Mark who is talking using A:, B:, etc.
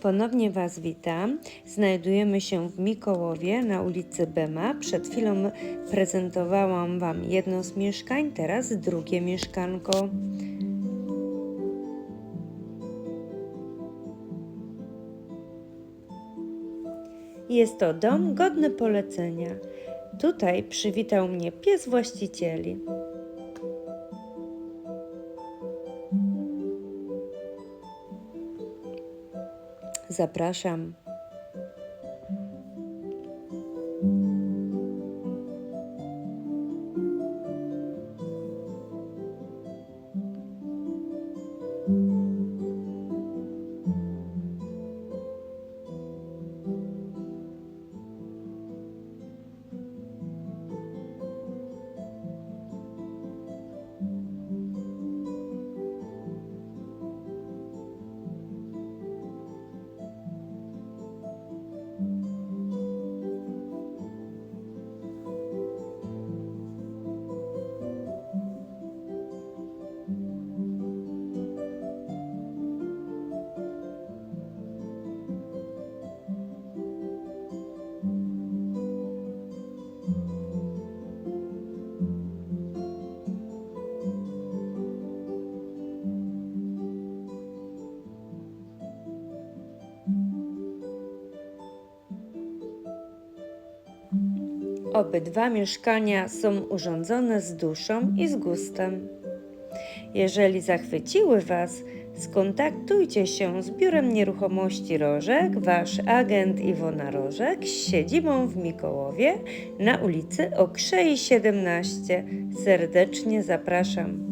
A: Ponownie Was witam. Znajdujemy się w Mikołowie na ulicy Bema. Przed chwilą prezentowałam Wam jedno z mieszkań, teraz drugie mieszkanko. Jest to dom godny polecenia. Tutaj przywitał mnie pies właścicieli. Zapraszam. Obydwa mieszkania są urządzone z duszą i z gustem. Jeżeli zachwyciły Was, skontaktujcie się z Biurem Nieruchomości Rożek, Wasz agent Iwona Rożek z siedzibą w Mikołowie na ulicy Okrzei 17. Serdecznie zapraszam.